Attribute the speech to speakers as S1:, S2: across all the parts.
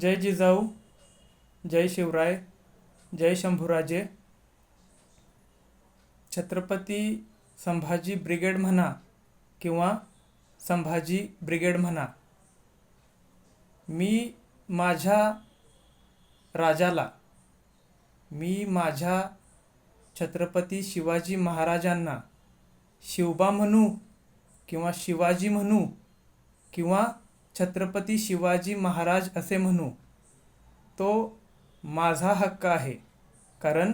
S1: जय जिजाऊ जय शिवराय जय शंभूराजे. छत्रपती संभाजी ब्रिगेड म्हणा किंवा संभाजी ब्रिगेड म्हणा मी माझ्या राजाला मी माझ्या छत्रपती शिवाजी महाराजांना शिवबा म्हणू किंवा शिवाजी म्हणू किंवा छत्रपती शिवाजी महाराज असे म्हणू तो माझा हक्क आहे. कारण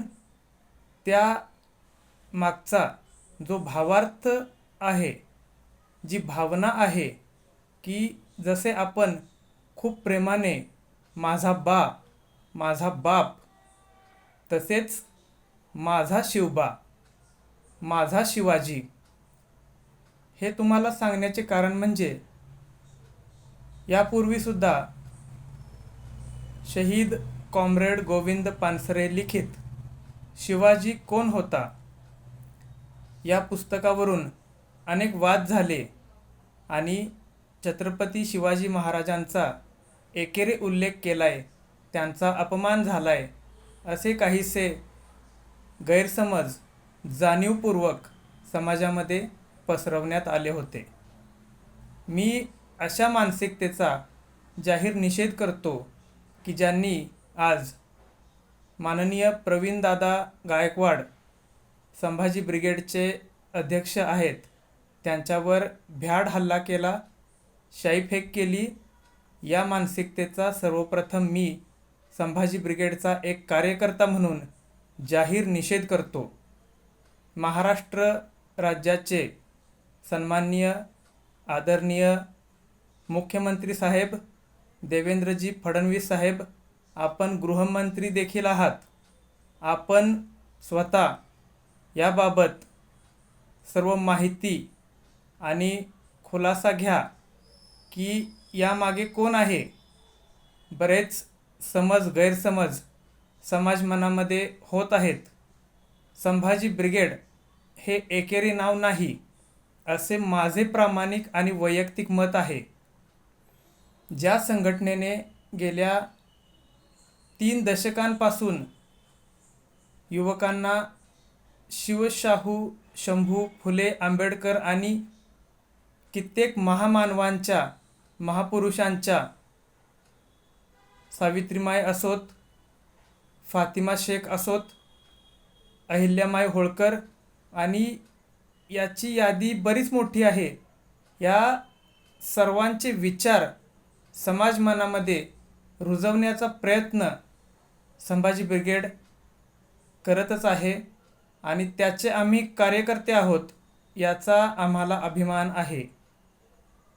S1: त्या मागचा जो भावार्थ आहे जी भावना आहे की जसे आपण खूप प्रेमाने माझा बा माझा बाप तसेच माझा शिवबा माझा शिवाजी हे तुम्हाला सांगण्याचे कारण म्हणजे यापूर्वीसुद्धा शहीद कॉम्रेड गोविंद पानसरे लिखित शिवाजी कोण होता या पुस्तकावरून अनेक वाद झाले आणि छत्रपती शिवाजी महाराजांचा एकेरी उल्लेख केला आहे त्यांचा अपमान झालाय असे काहीसे गैरसमज जाणीवपूर्वक समाजामध्ये पसरवण्यात आले होते. मी अशा मानसिकतेचा जाहीर निषेध करतो की ज्यांनी आज माननीय प्रवीणदादा गायकवाड संभाजी ब्रिगेडचे अध्यक्ष आहेत. त्यांच्यावर भ्याड हल्ला केला शाईफेक केली. या मानसिकतेचा सर्वप्रथम मी संभाजी ब्रिगेडचा एक कार्यकर्ता म्हणून जाहीर निषेध करतो. महाराष्ट्र राज्याचे सन्माननीय आदरणीय मुख्यमंत्री साहेब देवेंद्रजी फडणवीस साहेब आपण गृहमंत्री देखील आहात. आपण स्वतः याबाबत सर्व माहिती आणि खुलासा घ्या की यामागे कोण आहे. बरेच समज गैरसमज समाज मनामध्ये होत आहेत. संभाजी ब्रिगेड हे एकेरी नाव नाही असे माझे प्रामाणिक आणि वैयक्तिक मत आहे. ज्या संघटनेने गेल्या तीन दशकांपासून युवकांना शिवशाहू शंभू फुले आंबेडकर आणि कित्येक महामानवांच्या महापुरुषांच्या सावित्रीमाय असोत फातिमा शेख असोत अहिल्यामाय होळकर आणि याची यादी बरीच मोठी आहे. या सर्वांचे विचार समाज मनामध्ये रुजवण्याचा प्रयत्न संभाजी ब्रिगेड करतच आहे आणि त्याचे आम्ही कार्यकर्ते आहोत याचा आम्हाला अभिमान आहे.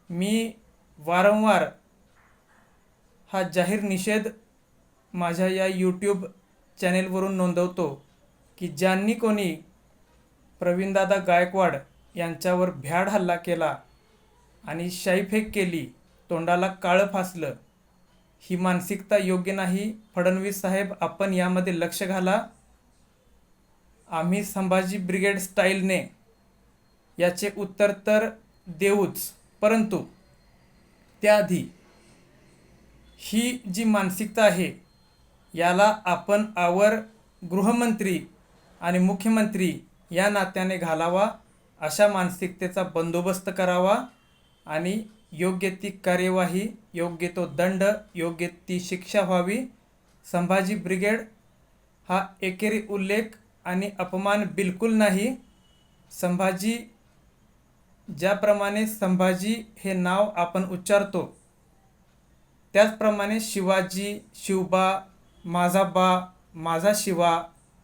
S1: मी वारंवार हा जाहीर निषेध माझ्या या यूट्यूब चॅनेलवरून नोंदवतो की ज्यांनी कोणी प्रवीणदादा गायकवाड यांच्यावर भ्याड हल्ला केला आणि शाईफेक केली तोंडाला काळं फासलं. ही मानसिकता योग्य नाही. फडणवीस साहेब आपण यामध्ये लक्ष घाला. आम्ही संभाजी ब्रिगेड स्टाईलने याचे उत्तर तर देऊच परंतु त्याआधी ही जी मानसिकता आहे याला आपण आवर गृहमंत्री आणि मुख्यमंत्री या नात्याने घालावा अशा मानसिकतेचा बंदोबस्त करावा आणि योग्य ती कार्यवाही योग्य तो दंड योग्य ती शिक्षा व्हावी. संभाजी ब्रिगेड हा एकेरी उल्लेख आणि अपमान बिलकुल नाही. संभाजी ज्याप्रमाणे संभाजी हे नाव आपण उच्चारतो त्याचप्रमाणे शिवाजी शिवबा माझा बा माझा शिवा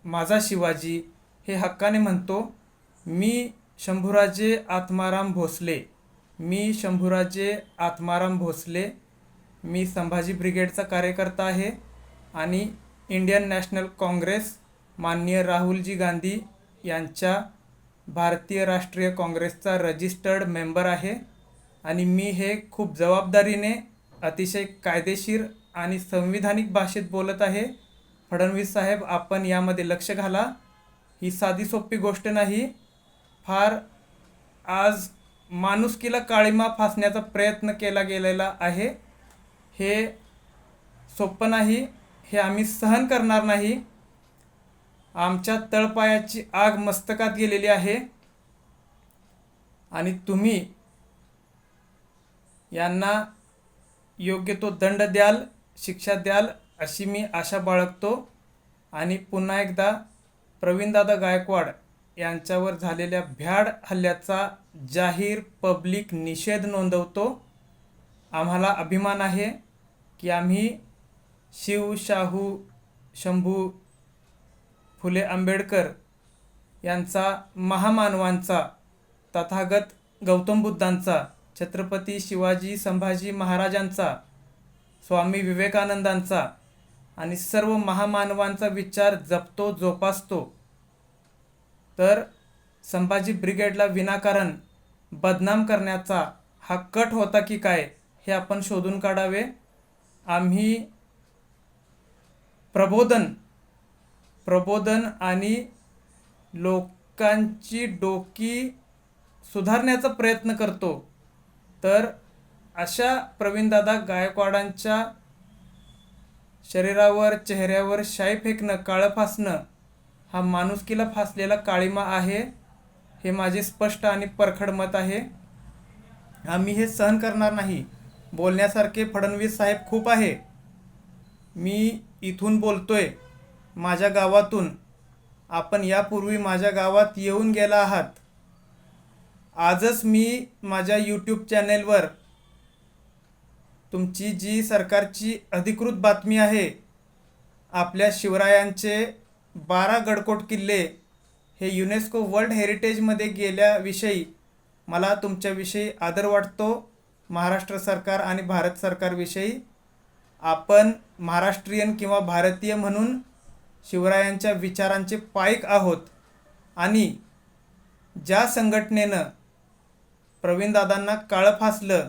S1: माझा शिवाजी हे हक्काने म्हणतो मी शंभूराजे आत्माराम भोसले. मी शंभूराजे आत्माराम भोसले. मी संभाजी ब्रिगेडचा कार्यकर्ता आहे आणि इंडियन नॅशनल काँग्रेस माननीय राहुलजी गांधी यांच्या भारतीय राष्ट्रीय काँग्रेसचा रजिस्टर्ड मेंबर आहे आणि मी हे खूप जबाबदारीने अतिशय कायदेशीर आणि संविधानिक भाषेत बोलत आहे. फडणवीस साहेब आपण यामध्ये लक्ष घाला. ही साधी सोपी गोष्ट नाही. फार आज माणुसकीला काळीमा फासण्याचा प्रयत्न केला गेलेला आहे. हे सोपं नाही हे आम्ही सहन करणार नाही. आमच्या तळपायाची आग मस्तकात गेलेली आहे. आणि तुम्ही यांना योग्य तो दंड द्याल शिक्षा द्याल अशी मी आशा बाळगतो. आणि पुन्हा एकदा प्रवीणदादा गायकवाड यांच्यावर झालेल्या भ्याड हल्ल्याचा जाहीर पब्लिक निषेध नोंदवतो. आम्हाला अभिमान आहे की आम्ही शिव शाहू शंभू फुले आंबेडकर यांचा महामानवांचा तथागत गौतम बुद्धांचा छत्रपती शिवाजी संभाजी महाराजांचा स्वामी विवेकानंदांचा आणि सर्व महामानवांचा विचार जपतो जोपासतो. तर संभाजी ब्रिगेडला विनाकारण बदनाम करण्याचा हा कट होता की काय हे आपण शोधून काढावे. आम्ही प्रबोधन प्रबोधन आणि लोकांची डोकी सुधारण्याचा प्रयत्न करतो. तर अशा प्रवीणदादा गायकवाडांच्या शरीरावर चेहऱ्यावर शाई फेकणं काळं फासणं हा माणुसकीला फासलेला काळीमा आहे. हे माझे स्पष्ट आणि परखड मत आहे. आम्ही हे सहन करणार नाही. बोलण्यासारखे फडणवीस साहेब खूप आहे. मी इथून बोलतोय. माझ्या गावातून. आपण यापूर्वी माझ्या गावात येऊन गेला आहात. आजच मी माझ्या यूट्यूब चॅनेलवर तुमची जी सरकारची अधिकृत बातमी आहे आपल्या शिवरायांचे बारा गडकोट किल्ले हे युनेस्को वर्ल्ड हेरिटेजमध्ये गेल्याविषयी मला तुमच्याविषयी आदर वाटतो. महाराष्ट्र सरकार आणि भारत सरकारविषयी आपण महाराष्ट्रीयन किंवा भारतीय म्हणून शिवरायांच्या विचारांचे पाईक आहोत. आणि ज्या संघटनेनं प्रवीणदादांना काळं फासलं